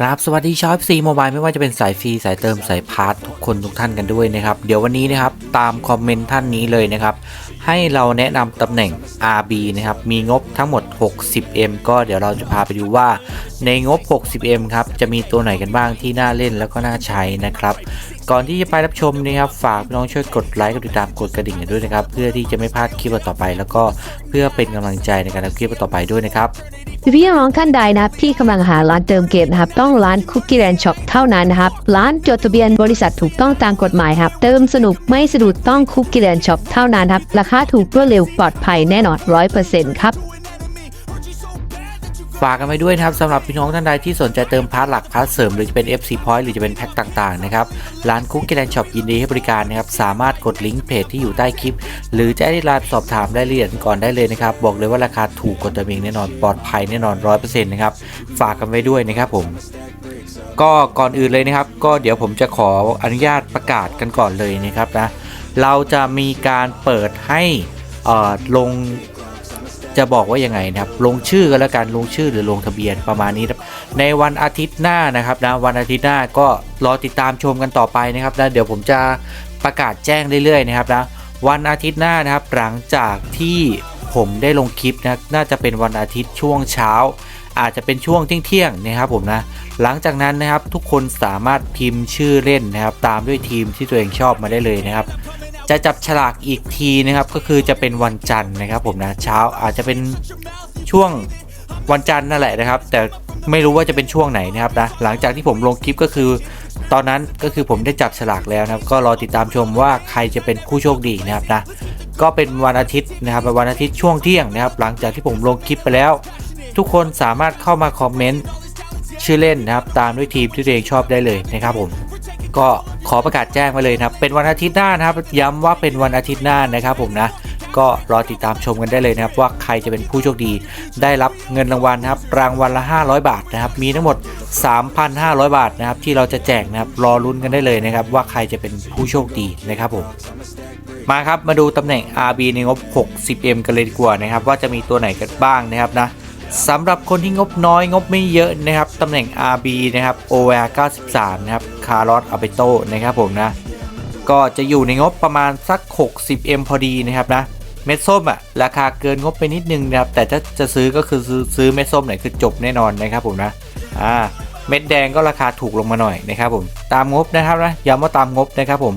ครับสวัสดีชาวซีโมบายไม่ว่าจะเป็นสายฟรีสายเติมสายพาร์ททุกคนทุกท่านกันด้วยนะครับ เดี๋ยววันนี้นะครับตามคอมเมนต์ท่านนี้เลยนะครับ ให้เราแนะนำตำแหน่ง RB นะครับ มีงบทั้งหมด 60M ก็เดี๋ยวเราจะพาไปดูว่า ในงบ 60M ครับ จะมีตัวไหนกันบ้างที่น่าเล่นแล้วก็น่าใช้นะครับ ก่อนที่จะไปรับชมนะครับ ฝากน้องช่วยกดไลค์กดติดตามกดกระดิ่งกันด้วยนะครับ เพื่อที่จะไม่พลาดคลิปต่อไป แล้วก็เพื่อเป็นกำลังใจในการทำคลิปต่อไปด้วยนะครับพี่น้องท่านใดนะครับที่กำลังหาร้านเติมเกมนะครับ ต้องร้านคุกกี้แลนด์ช็อปเท่านั้นนะครับ ร้านจดทะเบียนบริษัทถูกต้องตามกฎหมายครับ เติมสนุกไม่สะดุดต้องคุกกี้แลนด์ช็อปเท่านั้นครับ ราคาถูกรวดเร็วปลอดภัยแน่นอนร้อยเปอร์เซ็นต์ครับ ฝากกันไว้ด้วยนะครับสำหรับพี่น้องท่านใดที่สนใจเติมพาร์ทหลักพาร์ทเสริมหรือจะเป็น FC Point หรือจะเป็นแพ็คต่างๆนะครับร้านคุกกี้แลนด์ช็อปยินดีให้บริการนะครับสามารถกดลิงก์เพจที่อยู่ใต้คลิป หรือจะได้ไลน์สอบถามรายละเอียดก่อนได้เลยนะครับบอกเลยว่าราคาถูกกว่าตัวเองแน่นอนปลอดภัยแน่นอน100%นะครับฝากกันไว้ด้วยนะครับผมก็ก่อนอื่นเลยนะครับ ก็เดี๋ยวผมจะขออนุญาตประกาศกันก่อนเลยนะครับนะเราจะมีการเปิดให้อ่อลง จะบอกว่ายังไงนะครับลงชื่อกันแล้วกันลงชื่อหรือลงทะเบียนประมาณนี้ครับในวันอาทิตย์หน้านะครับนะวันอาทิตย์หน้าก็รอติดตามชมกันต่อไปนะครับนะเดี๋ยวผมจะประกาศแจ้งเรื่อยๆนะครับนะวันอาทิตย์หน้านะครับหลังจากที่ผมได้ลงคลิปนะน่าจะเป็นวันอาทิตย์ช่วงเช้า อาจจะเป็นช่วงเที่ยงๆนะครับผมนะหลังจากนั้นนะครับทุกคนสามารถพิมพ์ชื่อเล่นนะครับตามด้วยทีมที่ตัวเองชอบมาได้เลยนะครับ จะจับฉลากอีกทีนะครับ ก็คือจะเป็นวันจันทร์นะครับ ผมนะเช้าอาจจะเป็นช่วงวันจันทร์นั่นแหละนะครับ แต่ไม่รู้ว่าจะเป็นช่วงไหนนะครับนะหลังจากที่ผมลงคลิปก็คือ ตอนนั้นก็คือผมได้จับฉลากแล้วนะครับ ก็รอติดตามชมว่าใครจะเป็นผู้โชคดีนะครับนะก็เป็นวันอาทิตย์นะครับวันอาทิตย์ช่วงเที่ยงนะครับ หลังจากที่ผมลงคลิปไปแล้ว ทุกคนสามารถเข้ามาคอมเมนต์ชื่อเล่นนะครับ ตามด้วยทีมที่ตัวเองชอบได้เลยนะครับผมก็ ขอประกาศแจ้งไว้เลยนะครับเป็นวันอาทิตย์หน้านะครับ ย้ำว่าเป็นวันอาทิตย์หน้านะครับผมนะก็รอติดตามชมกันได้เลยนะครับ ว่าใครจะเป็นผู้โชคดี ได้รับเงินรางวัลนะครับ รางวัลละ 500 บาทนะครับ มีทั้งหมด 3,500 บาทนะครับ ที่เราจะแจกนะครับ รอลุ้นกันได้เลยนะครับ ว่าใครจะเป็นผู้โชคดีนะครับผมมาครับมาดูตำแหน่ง RB ในงบ 60M กันเลยดีกว่านะครับ ว่าจะมีตัวไหนกันบ้างนะครับนะ สำหรับคนที่งบน้อยงบไม่เยอะนะครับตำแหน่ง RB นะครับ OVR 93 นะครับ คาร์ลอสอาเบโตนะครับผมนะ ก็จะอยู่ในงบประมาณสัก 60M พอดีนะครับนะ เม็ดส้มอะราคาเกินงบไปนิดนึงนะครับ แต่ถ้าจะซื้อก็คือซื้อซื้อเม็ดส้มเนี่ยคือจบแน่นอนนะครับผมนะ อ่า เม็ดแดงก็ราคาถูกลงมาหน่อยนะครับผม ตามงบนะครับนะ ย้ำว่าตามงบนะครับผม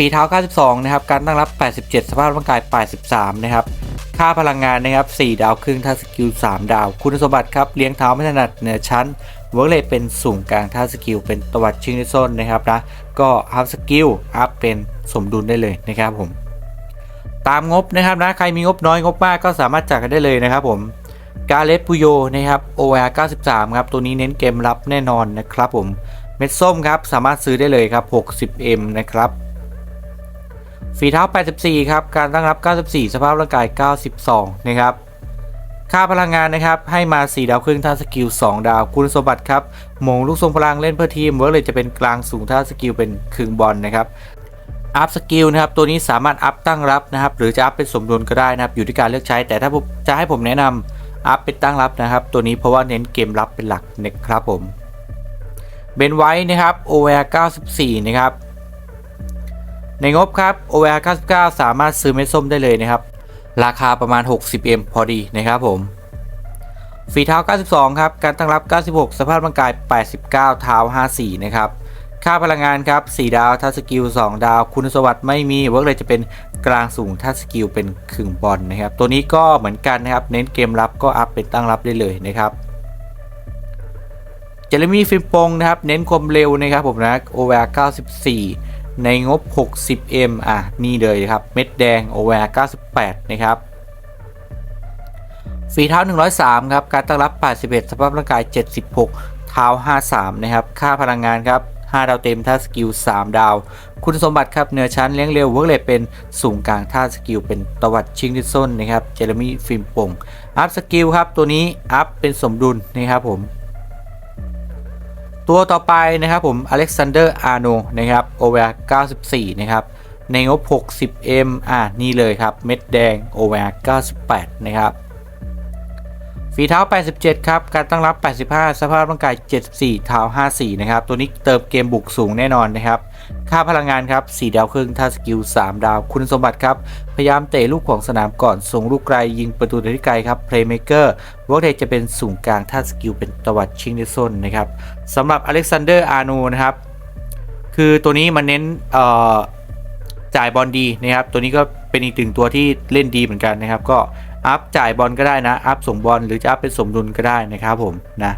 ฝีเท้า 92 นะครับ การตั้งรับ 87 สภาพร่างกาย 83 นะครับ ค่าพลังงานนะครับ 4 ดาวครึ่งท่าสกิล 3 ดาว คุณสมบัติครับ เลี้ยงเท้าไม่ถนัดเหนือชั้น เวิร์กเลยเป็นสูงกลางท่าสกิล เป็นตวัดชิงในโซนนะครับนะ ก็อัพสกิล อัพเป็นสมดุลได้เลยนะครับผม ตามงบนะครับนะ ใครมีงบน้อยงบมากก็สามารถจัดกันได้เลยนะครับผม กาเลสปุโยนะครับ OR 93 ครับ ตัวนี้เน้นเกมรับแน่นอนนะครับผม เม็ดส้มครับ สามารถซื้อได้เลยครับ 60M นะครับ ฝีเท้า 84 ครับ การตั้งรับ 94 สภาพร่างกาย 92 นะครับ ค่าพลังงานนะครับ ให้มา 4 ดาวครึ่งท่าสกิล 2 ดาว คุณสมบัติครับมงลูกทรงพลังเล่นเพื่อทีมเวิร์กเลยจะเป็นกลางสูงท่าสกิลเป็นครึ่งบอลนะครับอัพสกิลนะครับ ตัวนี้สามารถอัพตั้งรับนะครับ หรือจะอัพเป็นสมดุลก็ได้นะครับ อยู่ที่การเลือกใช้ แต่ถ้าจะให้ผมแนะนำอัพเป็นตั้งรับนะครับ ตัวนี้เพราะว่าเน้นเกมรับเป็นหลักนะครับผม เบนไว้นะครับ OVR 94 นะครับ ในงบครับ OR 99 สามารถซื้อเม็ดส้มได้เลยนะครับ ราคาประมาณ 60M พอดีนะครับผมฝีเท้า 92 ครับ การตั้งรับ 96 สภาพร่างกาย 89 เท้า 54 นะครับ ค่าพลังงานครับ 4 ดาว ทัศสกิล 2 ดาว คุณสมบัติไม่มี เวิร์กเลยจะเป็นกลางสูง ทัศสกิลเป็นครึ่งบอลนะครับ ตัวนี้ก็เหมือนกันนะครับ เน้นเกมรับก็อัพเป็นตั้งรับได้เลยนะครับ เจเรมี่ฟิมปงนะครับ เน้นความเร็วนะครับผมนะ OVR 94 ในงบ 60M อะ นี่เลยครับ เม็ดแดง OVR 98 นะครับฝีเท้า 103 ครับ การตั้งรับ 81 สภาพร่างกาย 76 เท้า 53 นะครับ ค่าพลังงานครับ 5 ดาวเต็ม ท่าสกิล 3 ดาว คุณสมบัติครับ เนื้อชั้นเลี้ยงเร็วเวิร์กเลยเป็นสูงกลาง ท่าสกิล เป็นตวัดชิงดิส้นนะครับ เจเรมี่ฟิล์มปงอัพสกิลครับ ตัวนี้ อัพเป็นสมดุลนะครับผม ตัวต่อไปนะครับผมอเล็กซานเดอร์อาร์โนนะครับโอเวอร์94 นะครับ ในงบ 60M อ่านี่เลยครับ เม็ดแดงโอเวอร์98 นะครับ ฝีเท้า 87 ครับ การตั้งรับ 85 สภาพร่างกาย 74 เท้า 54 นะครับ ตัวนี้เติมเกมบุกสูงแน่นอนนะครับ ค่าพลังงานครับ 4 ดาวครึ่งท่าสกิล 3 ดาว คุณสมบัติครับ พยายามเตะลูกของสนามก่อน ส่งลูกไกล ยิงประตูได้ไกลครับ Playmaker วอลเทจะเป็นสูงกลางท่าสกิล เป็นตวัดชิงเนซนนะครับสำหรับอเล็กซานเดอร์ อาร์โนนะครับ คือตัวนี้มันเน้นจ่ายบอลดีนะครับ ตัวนี้ก็เป็นอีกหนึ่งตัวที่เล่นดีเหมือนกันนะครับ ก็ อัพจ่ายบอลก็ได้นะ อัพส่งบอลหรือจะอัพเป็นสมดุลก็ได้นะครับผมนะ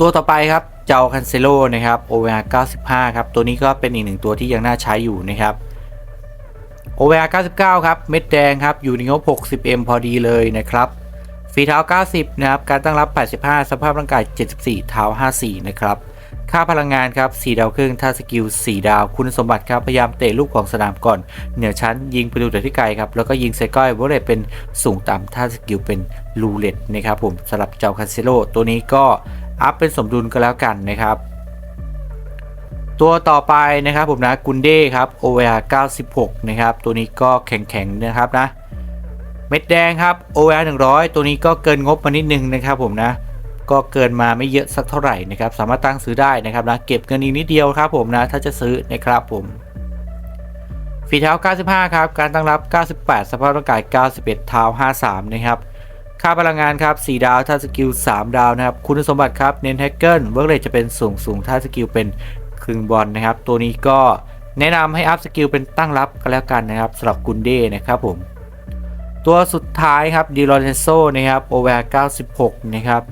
ตัวต่อไปครับเจ้าคันเซโลนะครับ OVR 95 ครับ ตัวนี้ก็เป็นอีกหนึ่งตัวที่ยังน่าใช้อยู่นะครับ OVR 99 ครับ เม็ดแดงครับ อยู่ในงบ 60M พอดีเลยนะครับฝีเท้า 90 นะครับ การตั้งรับ 85 สภาพร่างกาย 74 เท้า 54 นะครับ ค่าพลังงานครับ4ดาวครึ่งท่าสกิล 4 ดาว คุณสมบัติครับพยายามเตะลูกของสนามก่อน เหนือชั้นยิงประตูแต่ที่ไกลครับแล้วก็ยิงใส่ก้อยวอลเลตเป็นสูงต่ำท่าสกิลเป็นลูเลตนะครับผมสำหรับเจ้าคันเซโลตัวนี้ก็อัพเป็นสมดุลก็แล้วกันนะครับตัวต่อไปนะครับผมนะกุนเด้ครับ OVR 96 นะครับ ตัวนี้ก็แข็งๆนะครับนะ เม็ดแดงครับ OVR 100 ตัวนี้ก็เกินงบมานิดนึงนะครับผมนะ ก็เกินมาไม่เยอะสักเท่าไหร่นะครับสามารถตั้งซื้อได้นะครับนะเก็บเงินอีกนิดเดียวครับผมนะถ้าจะซื้อนะครับผมฝีเท้า 95 ครับ การตั้งรับ 98 สภาพร่างกาย 91 เท้า 53 นะครับ ค่าพลังงานครับ 4 ดาว ท่าสกิล 3 ดาวนะครับ คุณสมบัติครับ เน้นแฮกเกิลเวิร์กเรทจะเป็นสูงสูงท่าสกิลเป็นครึ่งบอลนะครับ ตัวนี้ก็แนะนำให้อัพสกิลเป็นตั้งรับก็แล้วกันนะครับสำหรับกุนเด้นะครับผม ตัวสุดท้ายครับดิโรเ n โซนะครับ โอเวอร์96 นะครับ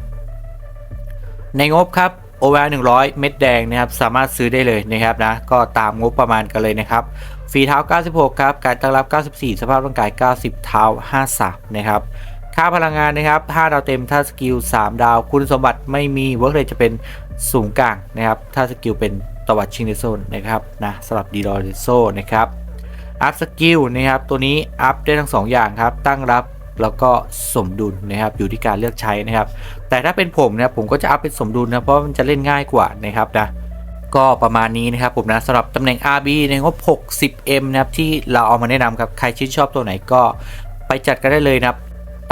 ในงบครับโอเวอร์100เม็ดแดงนะครับสามารถซื้อได้เลยนะครับนะก็ตามงบประมาณกันเลยนะครับฝีเท้า 96 ครับ การตั้งรับ 94 สภาพร่างกาย 90 เท้า 53 นะครับ ค่าพลังงานนะครับ 5 ดาวเต็ม ถ้าสกิล 3 ดาว คุณสมบัติไม่มีเวิร์กเลยจะเป็นสูงกลางนะครับ ถ้าสกิลเป็นตวัดชิงเดโซนนะครับนะสำหรับดีดอเดโซนะครับ อัพสกิลนะครับ ตัวนี้อัพได้ทั้ง 2 อย่างครับ ตั้งรับ แล้วก็สมดุลนะครับอยู่ที่การเลือกใช้นะครับ แต่ถ้าเป็นผมนะผมก็จะอัพเป็นสมดุลนะเพราะมันจะเล่นง่ายกว่านะครับนะก็ประมาณนี้นะครับผมนะสำหรับตำแหน่ง RB ในงบ 60M นะครับที่เราเอามาแนะนำครับใครชื่นชอบตัวไหนก็ไปจัดกันได้เลยนะครับ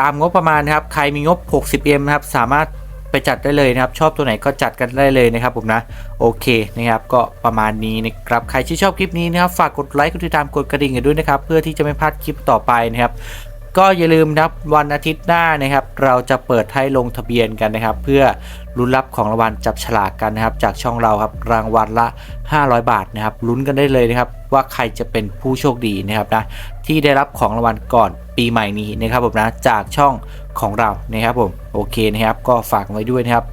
ตามงบประมาณนะครับใครมีงบ 60M นะครับสามารถไปจัดได้เลยนะครับ ชอบตัวไหนก็จัดกันได้เลยนะครับผมนะโอเคนะครับก็ประมาณนี้นะครับใครที่ชอบคลิปนี้นะครับฝากกดไลค์กดติดตามกดกระดิ่งกันด้วยนะครับเพื่อที่จะไม่พลาดคลิปต่อไปนะครับ ก็อย่าลืมนะครับวันอาทิตย์หน้านะครับ เราจะเปิดให้ลงทะเบียนกันนะครับ เพื่อลุ้นรับของรางวัลจับฉลากกันนะครับ จากช่องเราครับรางวัลละ 500 บาทนะครับลุ้นกันได้เลยนะครับ ว่าใครจะเป็นผู้โชคดีนะครับนะที่ได้รับของรางวัลก่อนปีใหม่นี้นะครับผมนะจากช่องของเรานะครับผมโอเคนะครับ ก็ฝากไว้ด้วยนะครับ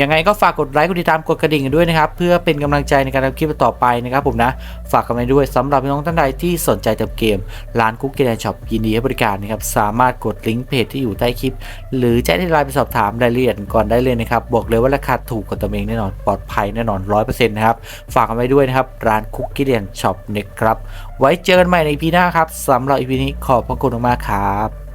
ยังไงก็ฝากกดไลค์กดติดตามกดกระดิ่งกันด้วยนะครับ เพื่อเป็นกำลังใจในการทำคลิปต่อไปนะครับผมนะ ฝากกันไว้ด้วยสำหรับน้องท่านใดที่สนใจเติมเกม ร้านคุกกี้แลนด์ช็อปยินดีให้บริการนะครับ สามารถกดลิงก์เพจที่อยู่ใต้คลิป หรือแจ้งที่ไลน์ไปสอบถามรายละเอียดก่อนได้เลยนะครับ บอกเลยว่าราคาถูกกว่าตัวเองแน่นอน ปลอดภัยแน่นอน100%นะครับ ฝากกันไว้ด้วยนะครับ ร้านคุกกี้แลนด์ช็อปนะครับ ไว้เจอกันใหม่ใน EP หน้าครับสำหรับ EP นี้ขอบพระคุณมากครับ